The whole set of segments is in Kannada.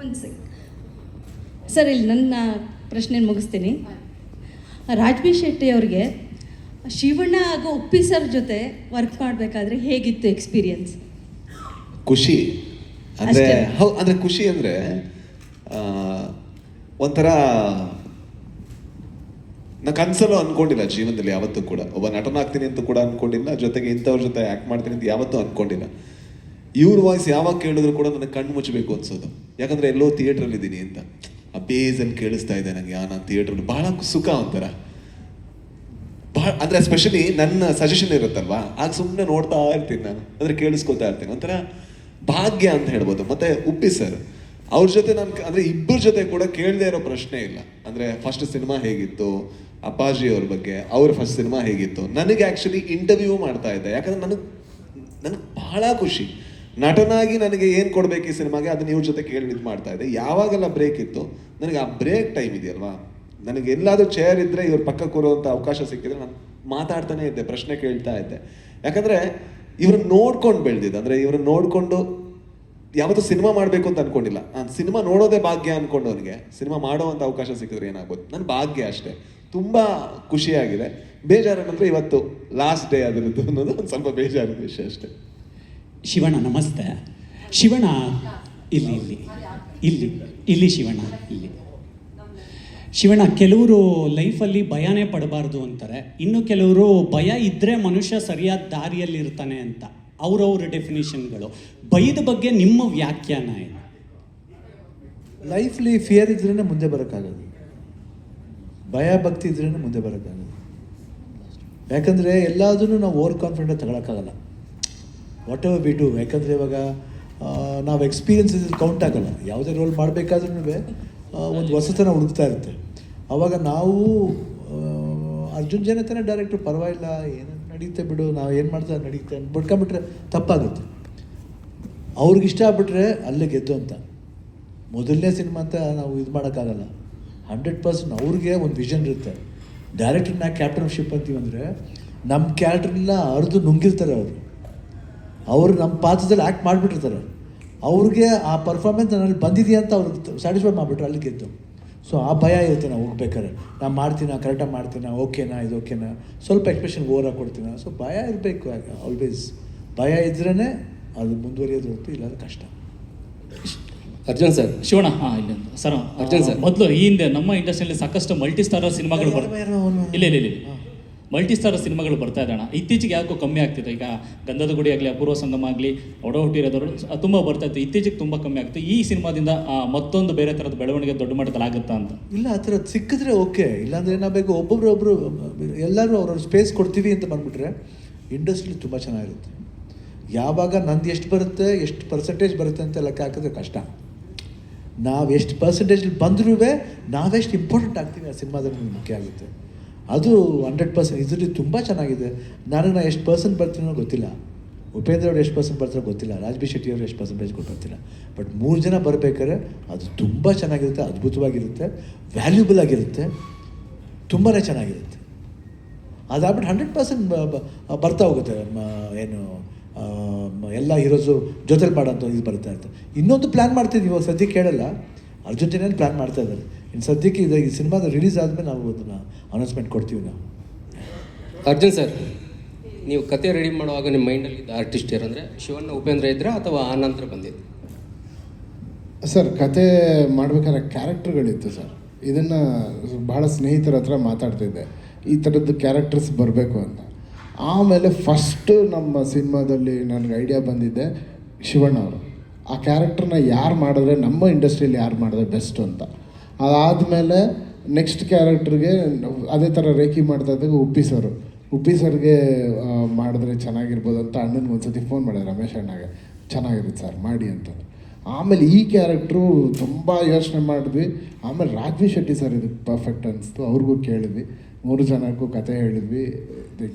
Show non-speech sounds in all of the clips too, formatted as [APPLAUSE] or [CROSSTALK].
ಒಂದು ಸೆಕ್ ಸರ್ ಇಲ್ಲಿ ನನ್ನ ಪ್ರಶ್ನೆ ಮುಗಿಸ್ತೀನಿ. ರಾಜ್ಬಿ ಶೆಟ್ಟಿ ಅವ್ರಿಗೆ ಶಿವಣ್ಣ ಹಾಗೂ ಉಪ್ಪಿ ಸರ್ ಜೊತೆ ವರ್ಕ್ ಮಾಡಬೇಕಾದ್ರೆ ಹೇಗಿತ್ತು ಎಕ್ಸ್ಪೀರಿಯನ್ಸ್ ಖುಷಿ. ಅಂದ್ರೆ ಹೌದು ಹೌ ಅಂದ್ರೆ ಖುಷಿ ಅಂದ್ರೆ ಒಂಥರ ನಾ ಕನ್ಸಲ್ಲೂ ಅಂದ್ಕೊಂಡಿಲ್ಲ ಜೀವನದಲ್ಲಿ ಯಾವತ್ತೂ ಕೂಡ. ಒಬ್ಬ ನಟನಾಗ್ತೀನಿ ಅಂತ ಕೂಡ ಅಂದ್ಕೊಂಡಿಲ್ಲ ಜೊತೆಗೆ ಇಂಥವ್ರ ಜೊತೆ ಆ್ಯಕ್ಟ್ ಮಾಡ್ತೀನಿ ಅಂತ ಯಾವತ್ತೂ ಅನ್ಕೊಂಡಿಲ್ಲ. ಇವ್ರ ವಾಯ್ಸ್ ಯಾವಾಗ ಕೇಳಿದ್ರು ಕೂಡ ನನಗೆ ಕಣ್ಣು ಮುಚ್ಚಬೇಕು ಅನ್ಸೋದು. ಯಾಕಂದ್ರೆ ಎಲ್ಲೋ ಥಿಯೇಟ್ರಲ್ಲಿ ಇದ್ದೀನಿ ಅಂತ. ಆ ಬೇಸಲ್ಲಿ ಕೇಳಿಸ್ತಾ ಇದೆ ನನಗೆ ಆ ನಾನು ಥಿಯೇಟ್ರಲ್ಲಿ ಬಹಳ ಸುಖ ಅಂತಾರ ಬಹಳ, ಅಂದ್ರೆ ಸ್ಪೆಷಲಿ ನನ್ನ ಸಜೆಷನ್ ಇರುತ್ತಲ್ವಾ? ಆಗ ಸುಮ್ಮನೆ ನೋಡ್ತಾ ಇರ್ತೀನಿ ನಾನು. ಅಂದ್ರೆ ಕೇಳಿಸ್ಕೊತಾ ಇರ್ತೀನಿ. ಒಂಥರ ಭಾಗ್ಯ ಅಂತ ಹೇಳ್ಬೋದು. ಮತ್ತೆ ಉಪ್ಪಿ ಸರ್ ಅವ್ರ ಜೊತೆ ನಾನು ಅಂದ್ರೆ ಇಬ್ಬರ ಜೊತೆ ಕೂಡ ಕೇಳದೇ ಇರೋ ಪ್ರಶ್ನೆ ಇಲ್ಲ. ಅಂದ್ರೆ ಫಸ್ಟ್ ಸಿನಿಮಾ ಹೇಗಿತ್ತು? ಅಪ್ಪಾಜಿ ಅವ್ರ ಬಗ್ಗೆ, ಅವ್ರ ಫಸ್ಟ್ ಸಿನಿಮಾ ಹೇಗಿತ್ತು? ನನಗೆ ಆಕ್ಚುಲಿ ಇಂಟರ್ವ್ಯೂ ಮಾಡ್ತಾ ಇದ್ದೆ. ಯಾಕಂದ್ರೆ ನನಗೆ ನನಗೆ ಬಹಳ ಖುಷಿ. ನಟನಾಗಿ ನನಗೆ ಏನು ಕೊಡಬೇಕು ಈ ಸಿನಿಮಾಗೆ? ಅದನ್ನ ಇವ್ರ ಜೊತೆ ಕೇಳಿ ಇದು ಮಾಡ್ತಾ ಇದ್ದೆ. ಯಾವಾಗೆಲ್ಲ ಬ್ರೇಕ್ ಇತ್ತು, ನನಗೆ ಆ ಬ್ರೇಕ್ ಟೈಮ್ ಇದೆಯಲ್ವಾ? ನನಗೆ ಎಲ್ಲಾದ್ರೂ ಚೇರ್ ಇದ್ರೆ ಇವ್ರ ಪಕ್ಕ ಕೂರುವಂಥ ಅವಕಾಶ ಸಿಕ್ಕಿದ್ರೆ ನಾನು ಮಾತಾಡ್ತಾನೆ ಇದ್ದೆ, ಪ್ರಶ್ನೆ ಕೇಳ್ತಾ ಇದ್ದೆ. ಯಾಕಂದ್ರೆ ಇವ್ರನ್ನ ನೋಡ್ಕೊಂಡು ಬೆಳೆದಿದ್ದೆ, ಅಂದ್ರೆ ಇವ್ರನ್ನ ನೋಡ್ಕೊಂಡು ಯಾವತ್ತೂ ಸಿನಿಮಾ ಮಾಡಬೇಕು ಅಂತ ಅನ್ಕೊಂಡಿಲ್ಲ. ನಾನು ಸಿನಿಮಾ ನೋಡೋದೇ ಭಾಗ್ಯ ಅನ್ಕೊಂಡವನಿಗೆ, ಸಿನಿಮಾ ಮಾಡುವಂಥ ಅವಕಾಶ ಸಿಕ್ಕಿದ್ರೆ ಏನಾಗ್ಬೋದು? ನನ್ನ ಭಾಗ್ಯ ಅಷ್ಟೇ. ತುಂಬಾ ಖುಷಿಯಾಗಿದೆ. ಬೇಜಾರೇನಂದ್ರೆ ಇವತ್ತು ಲಾಸ್ಟ್ ಡೇ ಅದರದ್ದು ಅನ್ನೋದು ಒಂದು ಸ್ವಲ್ಪ ಬೇಜಾರಿನ ವಿಷಯ ಅಷ್ಟೇ. ಶಿವಣ್ಣ, ನಮಸ್ತೆ. ಶಿವಣ್ಣ, ಇಲ್ಲಿ ಇಲ್ಲಿ. ಇಲ್ಲಿ ಇಲ್ಲಿ ಶಿವಣ್ಣ ಇಲ್ಲಿ. ಶಿವಣ್ಣ, ಕೆಲವರು ಲೈಫಲ್ಲಿ ಭಯನೇ ಪಡಬಾರ್ದು ಅಂತಾರೆ. ಇನ್ನು ಕೆಲವರು ಭಯ ಇದ್ದರೆ ಮನುಷ್ಯ ಸರಿಯಾದ ದಾರಿಯಲ್ಲಿ ಇರ್ತಾನೆ ಅಂತ. ಅವರವ್ರ ಡೆಫಿನೇಷನ್ಗಳು. ಭಯದ ಬಗ್ಗೆ ನಿಮ್ಮ ವ್ಯಾಖ್ಯಾನ ಏನು? ಲೈಫ್ಲಿ ಫಿಯರ್ ಇದ್ರೇ ಮುಂದೆ ಬರೋಕ್ಕಾಗೋದು ಭಯ, ಭಕ್ತಿ ಇದ್ರೇ ಮುಂದೆ ಬರೋಕ್ಕಾಗೋದು ಯಾಕಂದರೆ ಎಲ್ಲದನ್ನು ನಾವು ಓವರ್ ಕಾನ್ಫಿಡೆಂಟ್ ತಗೊಳಕ್ಕಾಗಲ್ಲ. ವಾಟ್ ಎವರ್ ಬಿ ಡೂ ಯಾಕಂದರೆ ಇವಾಗ ನಾವು ಎಕ್ಸ್ಪೀರಿಯನ್ಸ್ ಇದ್ರೆ ಕೌಂಟ್ ಆಗೋಲ್ಲ. ಯಾವುದೇ ರೋಲ್ ಮಾಡಬೇಕಾದ್ರೂ ಒಂದು ಹೊಸತನ ಹುಡುಕ್ತಾ ಇರುತ್ತೆ. ಆವಾಗ ನಾವು ಅರ್ಜುನ್ ಜನತನ ಡೈರೆಕ್ಟ್ರು ಪರವಾಗಿಲ್ಲ, ಏನು ನಡೀತೆ ಬಿಡು, ನಾವು ಏನು ಮಾಡ್ತಾ ನಡೀತೆ ಅಂತ ಬಿಟ್ಕೊಂಬಿಟ್ರೆ ತಪ್ಪಾಗುತ್ತೆ. ಅವ್ರಿಗಿಷ್ಟ ಆಗ್ಬಿಟ್ರೆ ಅಲ್ಲೇ ಗೆದ್ದು ಅಂತ. ಮೊದಲನೇ ಸಿನಿಮಾ ಅಂತ ನಾವು ಇದು ಮಾಡೋಕ್ಕಾಗಲ್ಲ. ಹಂಡ್ರೆಡ್ ಪರ್ಸೆಂಟ್ ಅವ್ರಿಗೆ ಒಂದು ವಿಷನ್ ಇರುತ್ತೆ. ಡೈರೆಕ್ಟ್ರನ್ನ ಕ್ಯಾಪ್ಟನ್ಶಿಪ್ ಅಂತೀವಿ ಅಂದರೆ ನಮ್ಮ ಕ್ಯಾರೆಕ್ಟ್ರನ್ನ ಅರ್ದು ನುಂಗಿರ್ತಾರೆ ಅವರು. ಅವರು ನಮ್ಮ ಪಾತ್ರದಲ್ಲಿ ಆ್ಯಕ್ಟ್ ಮಾಡಿಬಿಟ್ಟಿರ್ತಾರೆ. ಅವ್ರಿಗೆ ಆ ಪರ್ಫಾರ್ಮೆನ್ಸ್ ನನ್ನಲ್ಲಿ ಬಂದಿದೆಯಾ ಅಂತ ಅವ್ರಿಗೆ ಸ್ಯಾಟಿಸ್ಫೈ ಮಾಡಿಬಿಟ್ರೆ ಅಲ್ಲಿ ಗೆದ್ದು ಸೊ ಆ ಭಯ ಇರುತ್ತೆ ನಾವು ಹೋಗ್ಬೇಕಾದ್ರೆ. ನಾನು ಮಾಡ್ತೀನಾ ಕರೆಕ್ಟಾಗಿ ಮಾಡ್ತೀನಾ ಓಕೆನಾ ಇದು ಓಕೆನಾ ಸ್ವಲ್ಪ ಎಕ್ಸ್ಪ್ರೆಷನ್ ಓವರ್ ಕೊಡ್ತೀನಾ? ಸೊ ಭಯ ಇರಬೇಕು ಆಲ್ವೇಸ್ ಭಯ ಇದ್ರೇ ಅದು ಮುಂದುವರಿಯೋದು ಹೊರತು ಇಲ್ಲಾಂದ್ರೆ ಕಷ್ಟ. ಅರ್ಜುನ್ ಸರ್. ಶಿವಣ್ಣ ಹಾಂ ಇಲ್ಲ ಸರ್ ಅರ್ಜುನ್ ಸರ್. ಮೊದಲು ಈ ಹಿಂದೆ ನಮ್ಮ ಇಂಡಸ್ಟ್ರಿಯಲ್ಲಿ ಸಾಕಷ್ಟು ಮಲ್ಟಿ ಸ್ಟಾರ್ ಸಿನಿಮಾಗಳು ಇಲ್ಲ ಇಲ್ಲ ಇಲ್ಲ. ಇಲ್ಲ ಮಲ್ಟಿ ಸ್ಟಾರ್ ಸಿನಿಮಾಗಳು ಬರ್ತಾ ಇದ್ದಣ. ಇತ್ತೀಚೆಗೆ ಯಾಕೋ ಕಮ್ಮಿ ಆಗ್ತಿತ್ತು ಈಗ ಗಂಧದ ಗುಡಿ ಆಗಲಿ, ಅಪೂರ್ವ ಸಂಗಮ ಆಗಲಿ ಒಡ ಹುಟ್ಟಿರೋದವರು ತುಂಬ ಬರ್ತಾ ಇತ್ತು. ಇತ್ತೀಚೆಗೆ ತುಂಬ ಕಮ್ಮಿ ಆಗ್ತಿತ್ತು. ಈ ಸಿನಿಮಾದಿಂದ ಮತ್ತೊಂದು ಬೇರೆ ಥರದ ಬೆಳವಣಿಗೆ ದೊಡ್ಡ ಮಟ್ಟದಲ್ಲಿ ಆಗುತ್ತಾ ಅಂತ? ಇಲ್ಲ, ಆ ಥರದ್ದು ಸಿಕ್ಕಿದ್ರೆ ಓಕೆ. ಇಲ್ಲಾಂದ್ರೆ ಏನಾಗಬೇಕು ಒಬ್ಬೊಬ್ರು ಒಬ್ಬರು ಎಲ್ಲರೂ ಅವ್ರವ್ರ ಸ್ಪೇಸ್ ಕೊಡ್ತೀವಿ ಅಂತ ಬಂದ್ಬಿಟ್ರೆ ಇಂಡಸ್ಟ್ರಿ ತುಂಬ ಚೆನ್ನಾಗಿರುತ್ತೆ. ಯಾವಾಗ ನಂದು ಎಷ್ಟು ಬರುತ್ತೆ, ಎಷ್ಟು ಪರ್ಸೆಂಟೇಜ್ ಬರುತ್ತೆ ಅಂತ ಲೆಕ್ಕ ಹಾಕಿದ್ರೆ ಕಷ್ಟ. ನಾವು ಎಷ್ಟು ಪರ್ಸೆಂಟೇಜ್ ಬಂದರೂ ನಾವೆಷ್ಟು ಇಂಪಾರ್ಟೆಂಟ್ ಆಗ್ತೀವಿ ಆ ಸಿನಿಮಾದಲ್ಲಿ ಮುಖ್ಯ ಆಗುತ್ತೆ. ಅದು ಹಂಡ್ರೆಡ್ ಪರ್ಸೆಂಟ್ ಇದರಲ್ಲಿ ತುಂಬ ಚೆನ್ನಾಗಿದೆ. ನಾನು ನಾನು ಎಷ್ಟು ಪರ್ಸೆಂಟ್ ಬರ್ತೀನೋ ಗೊತ್ತಿಲ್ಲ. ಉಪೇಂದ್ರ ಅವ್ರು ಎಷ್ಟು ಪರ್ಸೆಂಟ್ ಬರ್ತಾರೋ ಗೊತ್ತಿಲ್ಲ. ರಾಜ್ಬಿ ಶೆಟ್ಟಿ ಅವರು ಎಷ್ಟು ಪರ್ಸೆಂಟೇಜ್ ಬರ್ತಿಲ್ಲ ಬಟ್ ಮೂರು ಜನ ಬರಬೇಕಾದ್ರೆ ಅದು ತುಂಬ ಚೆನ್ನಾಗಿರುತ್ತೆ, ಅದ್ಭುತವಾಗಿರುತ್ತೆ ವ್ಯಾಲ್ಯೂಬಲ್ ಆಗಿರುತ್ತೆ ತುಂಬಾ ಚೆನ್ನಾಗಿರುತ್ತೆ. ಅದಾಗ್ಬಿಟ್ಟು ಹಂಡ್ರೆಡ್ ಪರ್ಸೆಂಟ್ ಬರ್ತಾ ಹೋಗುತ್ತೆ. ಏನು ಎಲ್ಲ ಹೀರೋಸು ಜೊತೆಲಿ ಮಾಡೋಂಥ ಇದು ಬರ್ತಾ ಇರುತ್ತೆ ಇನ್ನೊಂದು ಪ್ಲ್ಯಾನ್ ಮಾಡ್ತಿದ್ದೀವಿ ಇವಾಗ ಸದ್ಯಕ್ಕೆ ಕೇಳಲ್ಲ. ಅರ್ಜುನ್ ಜನ ಪ್ಲ್ಯಾನ್ ಮಾಡ್ತಾ ಇದ್ದಾರೆ. ಇನ್ನು ಸದ್ಯಕ್ಕೆ ಇದು ಈ ಸಿನಿಮಾದ ರಿಲೀಸ್ ಆದಮೇಲೆ ನಾವು ಅದನ್ನು ಅನೌನ್ಸ್ಮೆಂಟ್ ಕೊಡ್ತೀವಿ ನಾವು. ಅರ್ಜುನ್ ಸರ್ ನೀವು ಕತೆ ರೆಡಿ ಮಾಡುವಾಗ ನಿಮ್ಮ ಮೈಂಡಲ್ಲಿ ಇದ್ದ ಆರ್ಟಿಸ್ಟ್ ಯಾರಂದರೆ ಶಿವಣ್ಣ ಉಪೇಂದ್ರ ಇದ್ದರೆ ಅಥವಾ ಆ ನಂತರ ಬಂದಿದ್ದು? ಸರ್ ಕತೆ ಮಾಡ್ಬೇಕಾದ್ರೆ ಕ್ಯಾರೆಕ್ಟರ್ಗಳಿತ್ತು ಸರ್. ಇದನ್ನು ಭಾಳ ಸ್ನೇಹಿತರ ಹತ್ರ ಮಾತಾಡ್ತಿದ್ದೆ ಈ ಥರದ್ದು ಕ್ಯಾರೆಕ್ಟರ್ಸ್ ಬರಬೇಕು ಅಂತ. ಆಮೇಲೆ ಫಸ್ಟು ನಮ್ಮ ಸಿನಿಮಾದಲ್ಲಿ ನನಗೆ ಐಡಿಯಾ ಬಂದಿದ್ದೆ ಶಿವಣ್ಣ ಅವರು. ಆ ಕ್ಯಾರೆಕ್ಟರ್ನ ಯಾರು ಮಾಡಿದ್ರೆ ನಮ್ಮ ಇಂಡಸ್ಟ್ರಿಯಲ್ಲಿ ಯಾರು ಮಾಡಿದ್ರೆ ಬೆಸ್ಟ್ ಅಂತ. ಅದಾದಮೇಲೆ ನೆಕ್ಸ್ಟ್ ಕ್ಯಾರೆಕ್ಟ್ರಿಗೆ ಅದೇ ಥರ ರೇಖಿ ಮಾಡ್ತಾ ಇದ್ದಾಗ ಉಪ್ಪಿ ಸರ್. ಉಪ್ಪಿ ಸರ್ಗೆ ಮಾಡಿದ್ರೆ ಚೆನ್ನಾಗಿರ್ಬೋದು ಅಂತ ಅಣ್ಣನಿಗೆ ಒಂದ್ಸತಿ ಫೋನ್ ಮಾಡಿದೆ, ರಮೇಶ್ ಅಣ್ಣಗೆ. ಚೆನ್ನಾಗಿರುತ್ತೆ ಸರ್, ಮಾಡಿ ಅಂತ. ಆಮೇಲೆ ಈ ಕ್ಯಾರೆಕ್ಟ್ರು ತುಂಬ ಯೋಚನೆ ಮಾಡಿದ್ವಿ. ಆಮೇಲೆ ರಾಜ್ವಿ ಶೆಟ್ಟಿ ಸರ್ ಇದಕ್ಕೆ ಪರ್ಫೆಕ್ಟ್ ಅನಿಸ್ತು. ಅವ್ರಿಗೂ ಕೇಳಿದ್ವಿ. ಮೂರು ಜನಕ್ಕೂ ಕತೆ ಹೇಳಿದ್ವಿ. ದೇ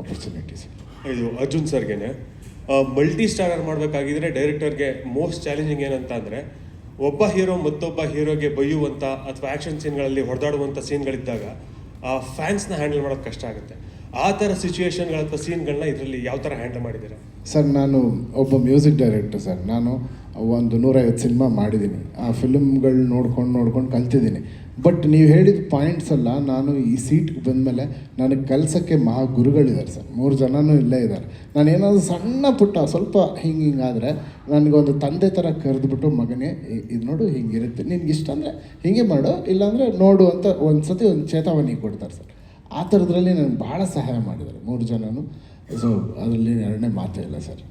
ಆಪರ್ಚುನಿಟೀಸ್ ಇದು ಅರ್ಜುನ್ ಸರ್ಗೆ ಮಲ್ಟಿ ಸ್ಟಾರರ್ ಮಾಡಬೇಕಾಗಿದ್ರೆ ಡೈರೆಕ್ಟರ್ಗೆ ಮೋಸ್ಟ್ ಚಾಲೆಂಜಿಂಗ್ ಏನಂತ ಅಂದರೆ ಒಬ್ಬ ಹೀರೋ ಮತ್ತೊಬ್ಬ ಹೀರೋಗೆ ಬೈಯುವಂಥ ಅಥವಾ ಆ್ಯಕ್ಷನ್ ಸೀನ್ಗಳಲ್ಲಿ ಹೊಡೆದಾಡುವಂಥ ಸೀನ್ಗಳಿದ್ದಾಗ ಆ ಫ್ಯಾನ್ಸ್ನ ಹ್ಯಾಂಡಲ್ ಮಾಡೋದು ಕಷ್ಟ ಆಗುತ್ತೆ. ಆ ಥರ ಸಿಚುವೇಶನ್ಗಳ ಅಥವಾ ಸೀನ್ಗಳನ್ನ ಇದರಲ್ಲಿ ಯಾವ ಥರ ಹ್ಯಾಂಡಲ್ ಮಾಡಿದ್ದೀರಾ? ಸರ್, ನಾನು ಒಬ್ಬ ಮ್ಯೂಸಿಕ್ ಡೈರೆಕ್ಟರ್ ಸರ್. ನಾನು ಒಂದು ನೂರೈವತ್ತು ಸಿನಿಮಾ ಮಾಡಿದ್ದೀನಿ. ಆ ಫಿಲಮ್ಗಳು ನೋಡ್ಕೊಂಡು ನೋಡ್ಕೊಂಡು ಕಲ್ತಿದ್ದೀನಿ. ಬಟ್ ನೀವು ಹೇಳಿದ ಪಾಯಿಂಟ್ಸ್ ಅಲ್ಲ ನಾನು ಈ ಸೀಟ್ಗೆ ಬಂದಮೇಲೆ ನನಗೆ ಕಲ್ಸೋಕ್ಕೆ ಮಹಾ ಗುರುಗಳಿದ್ದಾರೆ ಸರ್. ಮೂರು ಜನನೂ ಇಲ್ಲೇ ಇದ್ದಾರೆ. ನಾನು ಏನಾದರೂ ಸಣ್ಣ ಪುಟ್ಟ ಸ್ವಲ್ಪ ಹಿಂಗೆ ಹಿಂಗಾದರೆ ನನಗೊಂದು ತಂದೆ ಥರ ಕರೆದುಬಿಟ್ಟು ಮಗನೇ ಇದು ನೋಡು ಹಿಂಗಿರುತ್ತೆ ನಿನ್ಗೆ ಇಷ್ಟ ಅಂದರೆ ಹಿಂಗೆ ಮಾಡು. ಇಲ್ಲಾಂದರೆ ನೋಡು ಅಂತ ಒಂದು ಸತಿ ಒಂದು ಚೇತಾವಣಿ ಕೊಡ್ತಾರೆ ಸರ್. ಆ ಥರದ್ರಲ್ಲಿ ನನಗೆ ಭಾಳ ಸಹಾಯ ಮಾಡಿದ್ದಾರೆ ಮೂರು ಜನನೂ. ಸೊ ಅದರಲ್ಲಿ ಎರಡನೇ ಮಾತೇ ಇಲ್ಲ ಸರ್.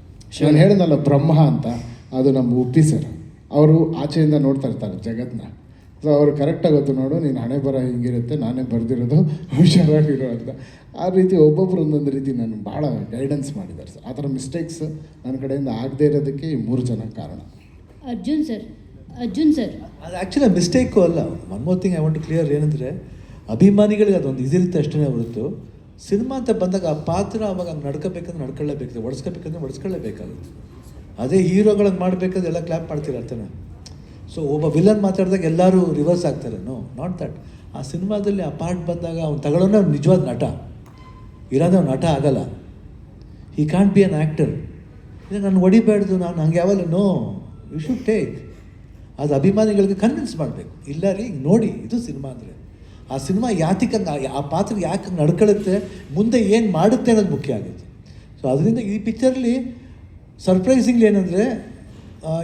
ನಾನು ಹೇಳಿದ್ನಲ್ಲ ಬ್ರಹ್ಮ ಅಂತ. ಅದು ನಮ್ಮ ಉಪ್ಪಿ ಸರ್. ಅವರು ಆಚೆಯಿಂದ ನೋಡ್ತಾ ಇರ್ತಾರೆ ಜಗತ್ತನ್ನ ಸೊ ಅವರು ಕರೆಕ್ಟಾಗಿ ಗೊತ್ತು ನೋಡು ನೀನು ಹಣೆ ಬರ ಹಿಂಗಿರುತ್ತೆ ನಾನೇ ಬರೆದಿರೋದು [LAUGHS] ಹುಷಾರಾಗಿರೋ ಅಂತ. ಆ ರೀತಿ ಒಬ್ಬೊಬ್ರು ಒಂದೊಂದು ರೀತಿ ನಾನು ಭಾಳ ಗೈಡೆನ್ಸ್ ಮಾಡಿದ್ದಾರೆ ಸರ್. ಆ ಥರ ಮಿಸ್ಟೇಕ್ಸ್ ನನ್ನ ಕಡೆಯಿಂದ ಆಗದೇ ಇರೋದಕ್ಕೆ ಈ ಮೂರು ಜನ ಕಾರಣ. Arjun sir Arjun sir. ಅದು ಆ್ಯಕ್ಚುಲಿ ಮಿಸ್ಟೇಕು ಅಲ್ಲ. One more thing I want to clear ಏನಂದರೆ ಅಭಿಮಾನಿಗಳಿಗೆ ಅದೊಂದು ಇದಿರುತ್ತೆ ಅಷ್ಟೇ ಹೊರತು. ಸಿನಿಮಾ ಅಂತ ಬಂದಾಗ ಆ ಪಾತ್ರ ಅವಾಗ ನಡ್ಕೋಬೇಕಂದ್ರೆ ನಡ್ಕೊಳ್ಳೇಬೇಕು. ಒಡ್ಸ್ಕೋಬೇಕಂದ್ರೆ ಒಡ್ಸ್ಕೊಳ್ಳೇಬೇಕಾಗುತ್ತೆ. ಅದೇ ಹೀರೋಗಳನ್ನು ಮಾಡಬೇಕಾದ್ರೆ ಎಲ್ಲ ಕ್ಲಾಪ್ ಮಾಡ್ತೀರ ಅರ್ಥನ? ಸೊ ಒಬ್ಬ ವಿಲನ್ ಮಾತಾಡಿದಾಗ ಎಲ್ಲರೂ ರಿವರ್ಸ್ ಆಗ್ತಾರೆ. ನೋ ನಾಟ್ ದಟ್ ಆ ಸಿನಿಮಾದಲ್ಲಿ ಆ ಪಾರ್ಟ್ ಬಂದಾಗ ಅವ್ನು ತಗೊಳ್ಳೋನೇ ಅವ್ನು ನಿಜವಾದ ನಟ. ಇರೋದೇ ಅವ್ನು ನಟ ಆಗಲ್ಲ. He can't be an actor ಇಲ್ಲ, ನಾನು ಹೊಡಿಬೇಡ್ದು, ನಾನು ಹಂಗೆ ಯಾವಲ್ಲ. ನೋ ಯು ಶುಡ್ ಟೇಕ್ ಅದು ಅಭಿಮಾನಿಗಳಿಗೆ ಕನ್ವಿನ್ಸ್ ಮಾಡಬೇಕು. ಇಲ್ಲ ರೀ ನೋಡಿ, ಇದು ಸಿನಿಮಾ ಅಂದರೆ. ಆ ಸಿನಿಮಾ ಯಾತಿಕಂಗೆ ಆ ಪಾತ್ರ ಯಾಕೆ ನಡ್ಕೊಳುತ್ತೆ, ಮುಂದೆ ಏನು ಮಾಡುತ್ತೆ ಅನ್ನೋದು ಮುಖ್ಯ ಆಗುತ್ತೆ. ಸೊ ಅದರಿಂದ ಈ ಪಿಕ್ಚರಲ್ಲಿ ಸರ್ಪ್ರೈಸಿಂಗ್ಲಿ ಏನಂದರೆ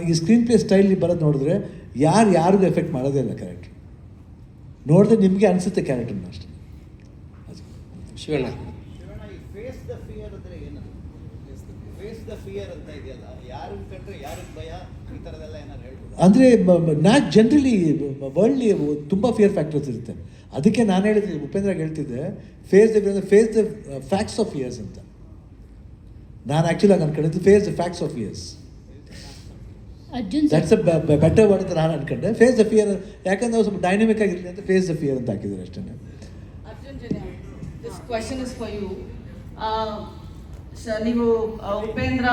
ಈ ಸ್ಕ್ರೀನ್ ಪ್ಲೇ ಸ್ಟೈಲ್ ಬರೋದು ನೋಡಿದ್ರೆ ಯಾರು ಯಾರಿಗೂ ಎಫೆಕ್ಟ್ ಮಾಡೋದೇ ಇಲ್ಲ ಕ್ಯಾರೆಕ್ಟ್ರ್ ನೋಡಿದ್ರೆ ನಿಮಗೆ ಅನಿಸುತ್ತೆ ಕ್ಯಾರೆಕ್ಟರ್ನ ಅಷ್ಟೇ. ಅದು. ಶಿವಣ್ಣ. ಫೇಸ್ ದ ಫಿಯರ್ ಅಂದ್ರೆ ಏನದು? ಫೇಸ್ ದ ಫಿಯರ್ ಅಂತ ಇದೆಯಲ್ಲ ಯಾರನ್ನ ಕಂಡ್ರೆ ಯಾರಿಗೆ ಭಯ? ಈ ಥರದೆಲ್ಲ ಏನಾದ್ರು ಹೇಳ್ಬೋದು? ಅಂದರೆ ನಾಟ್ ಜನರಲಿ ವರ್ಲ್ಡ್ಲಿ ತುಂಬ ಫಿಯರ್ ಫ್ಯಾಕ್ಟರ್ಸ್ ಇರುತ್ತೆ. ಅದಕ್ಕೆ ನಾನು ಹೇಳಿದ್ದೆ ಉಪೇಂದ್ರಾಗ ಹೇಳ್ತಿದ್ದೆ face the face the facts of years ಅಂತ. ನಾನು ಆ್ಯಕ್ಚುಲಿ ನಾನು ಅನ್ಕೊಂಡಿದ್ದು face the facts of years Arjun sir that's a better word ಅಂತ ನಾನು ಅನ್ಕೊಂಡೆ. ಫೇಸ್ ದ ಫಿಯರ್ ಯಾಕಂದ್ರೆ ಅವ್ರು ಸ್ವಲ್ಪ ಡೈನಾಮಿಕ್ ಆಗಿರಲಿ ಅಂತ ಫೇಸ್ ದ ಫಿಯರ್ ಅಂತ ಹಾಕಿದ್ರು ಅಷ್ಟೇ Arjun Janya this question is for you ನೀವು ಉಪೇಂದ್ರ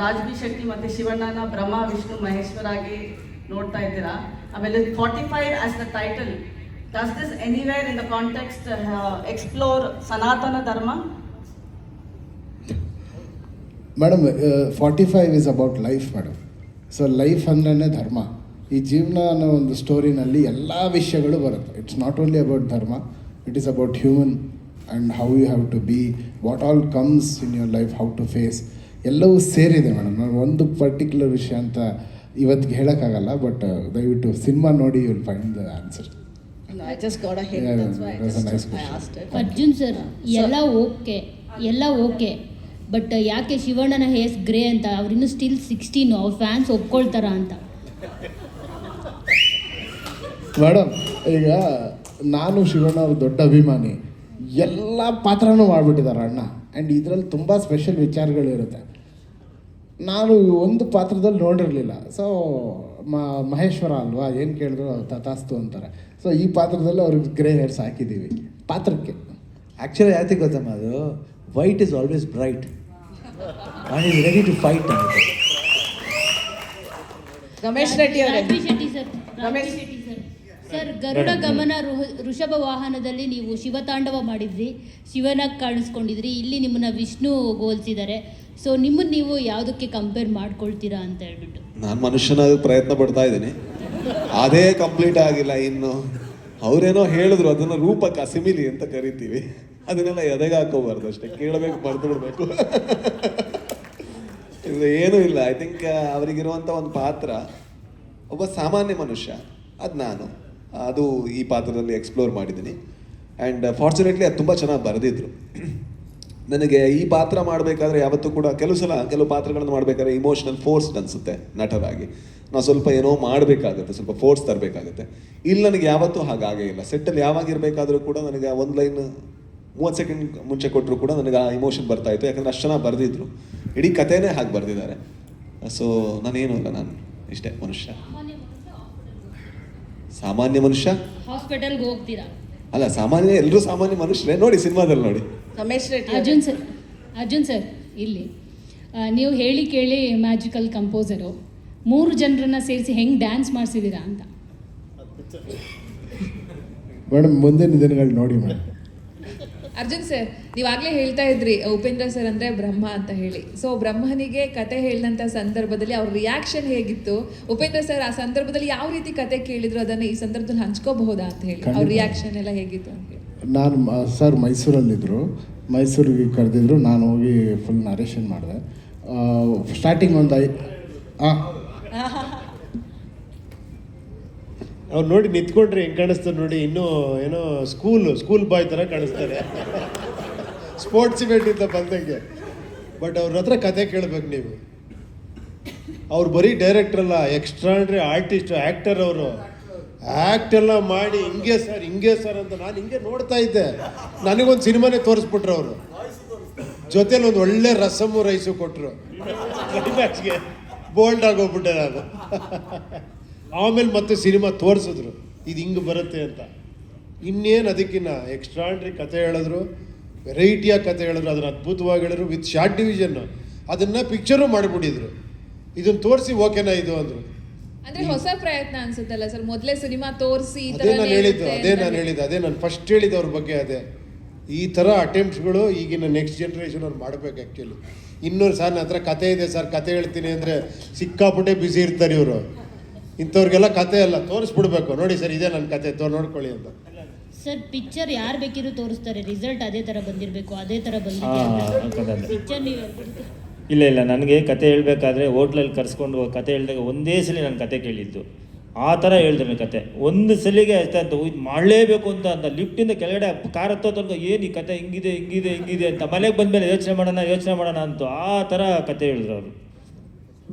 ರಾಜಬಿ ಶೆಟ್ಟಿ ಮತ್ತು ಶಿವಣ್ಣನ ಬ್ರಹ್ಮ ವಿಷ್ಣು ಮಹೇಶ್ವರಾಗಿ ನೋಡ್ತಾ ಇದ್ದೀರಾ? ಆಮೇಲೆ forty five as the title does this anywhere in the context explore Sanatana Dharma? Madam forty five is about life madam so life ಅಂದ್ರೇ ಧರ್ಮ. ಈ ಜೀವನ ಅನ್ನೋ ಒಂದು ಸ್ಟೋರಿನಲ್ಲಿ ಎಲ್ಲ ವಿಷಯಗಳು ಬರುತ್ತೆ. It's not only about dharma it is about human and how you have to be what all comes in your life how to face ಎಲ್ಲವೂ ಸೇರಿದೆ ಮೇಡಮ್ ನಾನು ಒಂದು ಪರ್ಟಿಕ್ಯುಲರ್ ವಿಷಯ ಅಂತ ಇವತ್ತಿಗೆ ಹೇಳೋಕ್ಕಾಗಲ್ಲ ಬಟ್ ದಯವಿಟ್ಟು ಸಿನಿಮಾ ನೋಡಿ you will find the answer Arjun sir ಎಲ್ಲ ಓಕೆ ಎಲ್ಲ ಓಕೆ. ಬಟ್ ಯಾಕೆ ಶಿವಣ್ಣನ ಹೇಸ್ ಗ್ರೇ ಅಂತ? ಅವ್ರಿನ್ನೂ ಸ್ಟಿಲ್ ಸಿಕ್ಸ್ಟೀನು ಅವ್ರ ಫ್ಯಾನ್ಸ್ ಒಪ್ಕೊಳ್ತಾರ ಅಂತ. ಮೇಡಮ್ ಈಗ ನಾನು ಶಿವಣ್ಣ ಅವ್ರ ದೊಡ್ಡ ಅಭಿಮಾನಿ. ಎಲ್ಲ ಪಾತ್ರನೂ ಮಾಡಿಬಿಟ್ಟಿದ್ದಾರೆ ಅಣ್ಣ. ಆ್ಯಂಡ್ ಇದರಲ್ಲಿ ತುಂಬ ಸ್ಪೆಷಲ್ ವಿಚಾರಗಳಿರುತ್ತೆ. ನಾನು ಒಂದು ಪಾತ್ರದಲ್ಲಿ ನೋಡಿರಲಿಲ್ಲ. ಸೊ ಮಹೇಶ್ವರ ಅಲ್ವಾ? ಏನು ಕೇಳಿದ್ರು ತಥಾಸ್ತು ಅಂತಾರೆ. ಸೊ ಈ ಪಾತ್ರದಲ್ಲಿ ಅವ್ರಿಗೆ ಗ್ರೇ ಹೇರ್ಸ್ ಹಾಕಿದ್ದೀವಿ. ಪಾತ್ರಕ್ಕೆ. ಆ್ಯಕ್ಚುಲಿ ಯಾಕೆ ಗೊತ್ತಮ್ಮ ಅದು. White is always bright and is ready to fight Ramesh Reddy ಅವರೇ? Shetty sir. Ramesh. Reddy Shetty sir. Sir Garuda Gamana Rishabha ವಾಹನದಲ್ಲಿ ನೀವು ಶಿವತಾಂಡವ ಮಾಡಿದ್ರಿ. ಶಿವನ ಕಾಣಿಸ್ಕೊಂಡಿದ್ರಿ. ಇಲ್ಲಿ ನಿಮ್ಮನ್ನ ವಿಷ್ಣು ಗೋಲ್ಸಿದ್ದಾರೆ ಸೊ ನಿಮ್ಮನ್ನ ನೀವು ಯಾವುದಕ್ಕೆ ಕಂಪೇರ್ ಮಾಡ್ಕೊಳ್ತೀರಾ ಅಂತ ಹೇಳ್ಬಿಟ್ಟು. ನಾನು ಮನುಷ್ಯನಾಗಿ ಪ್ರಯತ್ನ ಪಡ್ತಾ ಇದ್ದೀನಿ. ಅದೇ ಕಂಪ್ಲೀಟ್ ಆಗಿಲ್ಲ ಇನ್ನು. ಅವರೇನೋ ಹೇಳಿದ್ರು ಅದನ್ನು ರೂಪಕ ಸಿಮಿಲಿ ಅಂತ ಕರಿತೀವಿ. ಅದನ್ನೆಲ್ಲ ಎದೆಗೆ ಹಾಕೋಬಾರ್ದು ಅಷ್ಟೇ. ಕೇಳಬೇಕು ಮರೆತು ಬಿಡ್ಬೇಕು ಇದು ಏನೂ ಇಲ್ಲ. ಐ ಥಿಂಕ್ ಅವರಿಗಿರುವಂಥ ಒಂದು ಪಾತ್ರ ಒಬ್ಬ ಸಾಮಾನ್ಯ ಮನುಷ್ಯ. ಅದು ನಾನು. ಅದು ಈ ಪಾತ್ರದಲ್ಲಿ ಎಕ್ಸ್ಪ್ಲೋರ್ ಮಾಡಿದ್ದೀನಿ. ಆ್ಯಂಡ್ ಫಾರ್ಚುನೇಟ್ಲಿ ಅದು ತುಂಬ ಚೆನ್ನಾಗಿ ಬರೆದಿದ್ರು. ನನಗೆ ಈ ಪಾತ್ರ ಮಾಡಬೇಕಾದ್ರೆ ಯಾವತ್ತೂ ಕೂಡ ಕೆಲವು ಸಲ ಕೆಲವು ಪಾತ್ರಗಳನ್ನು ಮಾಡಬೇಕಾದ್ರೆ ಇಮೋಷನಲ್ ಫೋರ್ಸ್ಡ್ ಅನಿಸುತ್ತೆ ನಟರಾಗಿ. ನಾವು ಸ್ವಲ್ಪ ಏನೋ ಮಾಡಬೇಕಾಗುತ್ತೆ, ಸ್ವಲ್ಪ ಫೋರ್ಸ್ ತರಬೇಕಾಗುತ್ತೆ. ಇಲ್ಲಿ ನನಗೆ ಯಾವತ್ತೂ ಹಾಗಾಗೇ ಇಲ್ಲ. ಸೆಟ್ಟಲ್ಲಿ ಯಾವಾಗ ಇರಬೇಕಾದ್ರೂ ಕೂಡ ನನಗೆ ಒಂದು ಲೈನ್ ಮೂವತ್ತು ಸೆಕೆಂಡ್ ಮುಂಚೆ ಕೊಟ್ಟರು ಕೂಡ ನನಗೆ ಆ ಇಮೋಷನ್ ಬರ್ತಾ ಇತ್ತು. ಯಾಕಂದರೆ ಅಷ್ಟು ಜನ ಬರೆದಿದ್ರು. ಇಡೀ ಕಥೆನೇ ಹಾಗೆ ಬರೆದಿದ್ದಾರೆ. ಸೊ ನಾನೇನು ಅಲ್ಲ ನಾನು. ಇಷ್ಟೇ ಮನುಷ್ಯ. ಸಾಮಾನ್ಯ ಮನುಷ್ಯ ಹಾಸ್ಪಿಟಲ್ಗೆ ಹೋಗ್ತೀರಾ? ಅಲ್ಲ ಸಾಮಾನ್ಯ ಎಲ್ಲರೂ ಸಾಮಾನ್ಯ ಮನುಷ್ಯರೇ. ನೋಡಿ ಸಿನಿಮಾದಲ್ಲಿ ನೋಡಿ. ರಮೇಶ್ ರೆಡ್ಡಿ ಅರ್ಜುನ್ ಸರ್ ಅರ್ಜುನ್ ಸರ್ ಇಲ್ಲಿ. ನೀವು ಹೇಳಿ ಕೇಳಿ ಮ್ಯಾಜಿಕಲ್ ಕಂಪೋಸರು ಮೂರು ಜನರನ್ನ ಸೇರಿಸಿ ಹೆಂಗೆ ಡ್ಯಾನ್ಸ್ ಮಾಡಿಸಿದ್ದೀರಾ ಅಂತ. ಮೇಡಮ್ ಮುಂದಿನ ದಿನಗಳು ನೋಡಿ ಮೇಡಮ್ ಅರ್ಜುನ್ ಸರ್ ನೀವಾಗಲೇ ಹೇಳ್ತಾ ಇದ್ರಿ ಉಪೇಂದ್ರ ಸರ್ ಅಂದರೆ ಬ್ರಹ್ಮ ಅಂತ ಹೇಳಿ. ಸೊ ಬ್ರಹ್ಮನಿಗೆ ಕತೆ ಹೇಳಿದಂಥ ಸಂದರ್ಭದಲ್ಲಿ ಅವ್ರ ರಿಯಾಕ್ಷನ್ ಹೇಗಿತ್ತು? ಉಪೇಂದ್ರ ಸರ್ ಆ ಸಂದರ್ಭದಲ್ಲಿ ಯಾವ ರೀತಿ ಕತೆ ಕೇಳಿದ್ರು? ಅದನ್ನು ಈ ಸಂದರ್ಭದಲ್ಲಿ ಹಂಚ್ಕೋಬಹುದಾ ಅಂತ ಹೇಳಿ. ಅವ್ರ ರಿಯಾಕ್ಷನ್ ಎಲ್ಲ ಹೇಗಿತ್ತು ಅಂತ ಹೇಳಿ. ನಾನು ಸರ್ ಮೈಸೂರಲ್ಲಿದ್ದರು ಮೈಸೂರಿಗೆ ಕರೆದಿದ್ರು. ನಾನು ಹೋಗಿ ಫುಲ್ ನರೇಷನ್ ಮಾಡಿದೆ. ಸ್ಟಾರ್ಟಿಂಗ್ ಒಂದು ಐ ಹಾಂ ಅವ್ರು ನೋಡಿ ನಿಂತ್ಕೊಂಡ್ರೆ ಹೆಂಗೆ ಕಾಣಿಸ್ತಾರೆ ನೋಡಿ, ಇನ್ನೂ ಏನೋ ಸ್ಕೂಲ್ ಸ್ಕೂಲ್ ಬಾಯ್ ಥರ ಕಾಣಿಸ್ತಾರೆ. ಸ್ಪೋರ್ಟ್ಸ್ ಇವೆಂಟಿಂದ ಬಂದಂಗೆ. ಬಟ್ ಅವ್ರ ಹತ್ರ ಕತೆ ಕೇಳಬೇಕು ನೀವು. ಅವ್ರು ಬರೀ ಡೈರೆಕ್ಟರ್ ಅಲ್ಲ ಎಕ್ಸ್ಟ್ರಾಂಡ್ರಿ ಆರ್ಟಿಸ್ಟ್ ಆ್ಯಕ್ಟರ್ ಅವರು. ಆ್ಯಕ್ಟ್ ಎಲ್ಲ ಮಾಡಿ, ಹಿಂಗೆ ಸರ್ ಹಿಂಗೆ ಸರ್ ಅಂತ ನಾನು ಹಿಂಗೆ ನೋಡ್ತಾ ಇದ್ದೆ. ನನಗೊಂದು ಸಿನಿಮಾನೇ ತೋರಿಸ್ಬಿಟ್ರು ಅವರು. ಜೊತೆಲಿ ಒಂದು ಒಳ್ಳೆ ರಸಮು ರೈಸು ಕೊಟ್ಟರು ಕ್ಲೈಮ್ಯಾಕ್ಸ್ಗೆ ಬೋಲ್ಡ್ ಆಗೋಗ್ಬಿಟ್ಟೆ ನಾನು. ಆಮೇಲೆ ಮತ್ತೆ ಸಿನಿಮಾ ತೋರಿಸಿದ್ರು. ಇದು ಹಿಂಗೆ ಬರುತ್ತೆ ಅಂತ. ಇನ್ನೇನು ಅದಕ್ಕಿನ್ನ ಎಕ್ಸ್ಟ್ರಾಡ್ರಿ ಕತೆ ಹೇಳಿದ್ರು ವೆರೈಟಿಯಾಗಿ ಕತೆ ಹೇಳಿದ್ರು ಅದನ್ನು ಅದ್ಭುತವಾಗಿ ಹೇಳಿದ್ರು ವಿತ್ ಶಾರ್ಟ್ ಡಿವಿಷನ್ ಅದನ್ನು ಪಿಕ್ಚರು ಮಾಡಿಬಿಟ್ಟಿದ್ರು. ಇದನ್ನು ತೋರಿಸಿ ಓಕೆನಾ ಇದು ಅಂದರು. ಅಂದ್ರೆ ಹೊಸ ಪ್ರಯತ್ನ ಅನ್ಸುತ್ತಲ್ಲ ಸರ್? ಮೊದಲೇ ಸಿನಿಮಾ ತೋರಿಸಿ ಈ ಅದೇ ನಾನು ಹೇಳಿದ್ದು ಅದೇ ನಾನು ಹೇಳಿದ್ದು ಅದೇ ನಾನು ಫಸ್ಟ್ ಹೇಳಿದ್ದು ಅವ್ರ ಬಗ್ಗೆ ಅದೇ. ಈ ಥರ ಅಟೆಂಪ್ಟ್ಸ್ಗಳು ಈಗಿನ ನೆಕ್ಸ್ಟ್ ಜನ್ರೇಷನ್ ಅವ್ರು ಮಾಡಬೇಕು ಆ್ಯಕ್ಚುಲಿ ಇನ್ನೂರು ಸರ್ ನನ್ನ ಹತ್ರ ಕತೆ ಇದೆ ಸರ್ ಕತೆ ಹೇಳ್ತೀನಿ ಅಂದರೆ ಸಿಕ್ಕಾಪಟ್ಟೆ ಬ್ಯುಸಿ ಇರ್ತಾರೆ ಇವರು. ಇಂಥವ್ರಿಗೆಲ್ಲ ಕತೆ ಅಲ್ಲ ತೋರಿಸ್ಬಿಡ್ಬೇಕು. ನೋಡಿ ಸರ್ ಇದೇ ನನ್ನ ಕತೆ ತೋ ನೋಡ್ಕೊಳ್ಳಿ ಅಂತ. ಸರ್ ಪಿಕ್ಚರ್ ಯಾರು ಬೇಕಿದ್ರು ತೋರಿಸ್ತಾರೆ. ರಿಸಲ್ಟ್ ಅದೇ ಥರ ಬಂದಿರಬೇಕು ಅದೇ ಥರ ಹಾಂ ಬಂದಿದೆ ಪಿಕ್ಚರ್ ನೀವು ಇಲ್ಲ ಇಲ್ಲ ನನಗೆ ಕತೆ ಹೇಳಬೇಕಾದ್ರೆ ಹೋಟ್ಲಲ್ಲಿ ಕರ್ಸ್ಕೊಂಡು ಕತೆ ಹೇಳಿದಾಗ ಒಂದೇ ಸಲ ನಾನು ಕತೆ ಕೇಳಿದ್ದು. ಆ ಥರ ಹೇಳಿದ್ರು ಕತೆ. ಒಂದು ಸಲಿಗೆ ಅಷ್ಟೇ ಅಂತ ಇದು ಮಾಡಲೇಬೇಕು ಅಂತ ಅಂತ ಲಿಫ್ಟಿಂದ ಕೆಳಗಡೆ ಕಾರ್ ಹತ್ತೋ ತನಕ ಏನು ಈ ಕತೆ ಹಿಂಗಿದೆ ಹಿಂಗಿದೆ ಹಿಂಗಿದೆ ಅಂತ ಮನೆಗೆ ಬಂದಮೇಲೆ ಯೋಚನೆ ಮಾಡೋಣ ಯೋಚನೆ ಮಾಡೋಣ ಅಂತ ಆ ಥರ ಕತೆ ಹೇಳಿದ್ರು ಅವರು.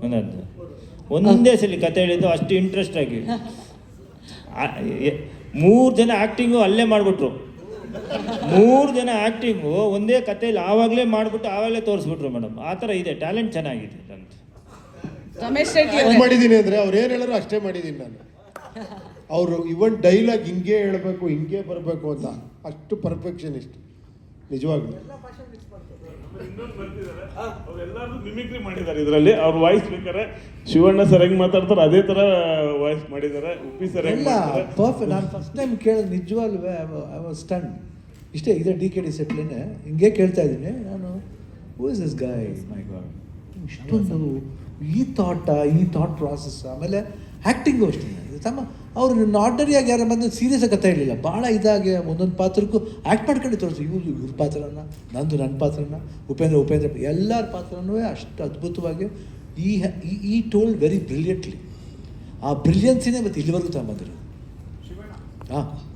ಒಂದೊಂದು ಒಂದೇ ಸಲ ಕತೆ ಹೇಳಿದ್ದು ಅಷ್ಟು ಇಂಟ್ರೆಸ್ಟ್ ಆಗಿ. ಮೂರು ಜನ ಆ್ಯಕ್ಟಿಂಗು ಅಲ್ಲೇ ಮಾಡಿಬಿಟ್ರು. ಮೂರು ಜನ ಆ್ಯಕ್ಟಿಂಗು ಒಂದೇ ಕಥೆಯಲ್ಲಿ ಆವಾಗಲೇ ಮಾಡಿಬಿಟ್ಟು ಆವಾಗಲೇ ತೋರಿಸ್ಬಿಟ್ರು ಮೇಡಮ್. ಆ ಥರ ಇದೆ ಟ್ಯಾಲೆಂಟ್ ಚೆನ್ನಾಗಿದೆ ಅಂತ ರಮೇಶ್ ರೆಡ್ಡಿ ಹೆಂಗ್ ಅವರೇ. ಮಾಡಿದ್ದೀನಿ ಅಂದರೆ ಅವ್ರು ಏನು ಹೇಳೋರು ಅಷ್ಟೇ ಮಾಡಿದ್ದೀನಿ ನಾನು. ಅವರು ಇವನ್ ಡೈಲಾಗ್ ಹಿಂಗೆ ಹೇಳಬೇಕು ಹಿಂಗೆ ಬರಬೇಕು ಅಂತ ಅಷ್ಟು ಪರ್ಫೆಕ್ಷನಿಸ್ಟ್ ನಿಜವಾಗ್ಲೂ. ಅವರೆಲ್ಲರೂ ಮಿಮಿಕ್ರಿ ಮಾಡಿದ್ದಾರೆ ಇದರಲ್ಲಿ. ಅವ್ರ ವಾಯ್ಸ್ ಬೇಕಾರೆ ಶಿವಣ್ಣ ಸರ್ ಹೆಂಗ್ ಮಾತಾಡ್ತಾರೆ ಅದೇ ತರ ವಾಯ್ಸ್ ಮಾಡಿದ್ದಾರೆ ಉಪ್ಪಿ ಸರ್ ಹೆಂಗ್ ಪರ್ಫೆಕ್ಟ್ ನಾನು ಫಸ್ಟ್ ಟೈಮ್ ಕೇಳಿದ ನಿಜವಾಗ್ಲೂ ಐ ವಾಸ್ ಸ್ಟನ್ ಇಷ್ಟೇ ಇದೆ ಡಿ ಕೆ ಡಿ ಸೆಟ್ಲೇನೆ ಹಿಂಗೆ ಕೇಳ್ತಾ ಇದ್ದೀನಿ. ನಾನು who is this guy my god ಇಷ್ಟೊಂದು ಈ ಥಾಟ ಈ ಥಾಟ್ ಪ್ರಾಸೆಸ್ ಆಮೇಲೆ ಆ್ಯಕ್ಟಿಂಗು ಅಷ್ಟೇ ಇದು ತಮ್ಮ ಅವರು ಆರ್ಡರಿಯಾಗಿ ಯಾರು ಬಂದು ಸೀರಿಯಸ್ ಆಗಿ ಕಥೆ ಹೇಳಿಲ್ಲ ಭಾಳ ಇದಾಗಿ ಒಂದೊಂದು ಪಾತ್ರಕ್ಕೂ ಆ್ಯಕ್ಟ್ ಮಾಡ್ಕೊಂಡು ತೋರಿಸಿ. ಇವ್ರು ಇವ್ರ ಪಾತ್ರನ ನಂದು ನನ್ನ ಪಾತ್ರನ ಉಪೇಂದ್ರ ಉಪೇಂದ್ರ ಎಲ್ಲರ ಪಾತ್ರನೂ ಅಷ್ಟು ಅದ್ಭುತವಾಗಿ ಈ ಈ- ಈ ಟೋಲ್ಡ್ ವೆರಿ ಬ್ರಿಲಿಯಂಟ್ಲಿ ಆ ಬ್ರಿಲಿಯನ್ಸಿನೇ ಮತ್ತು ಇಲ್ಲಿವರೆಗೂ ತಗೊಂಬಂದಿರೋದು. ಹಾಂ.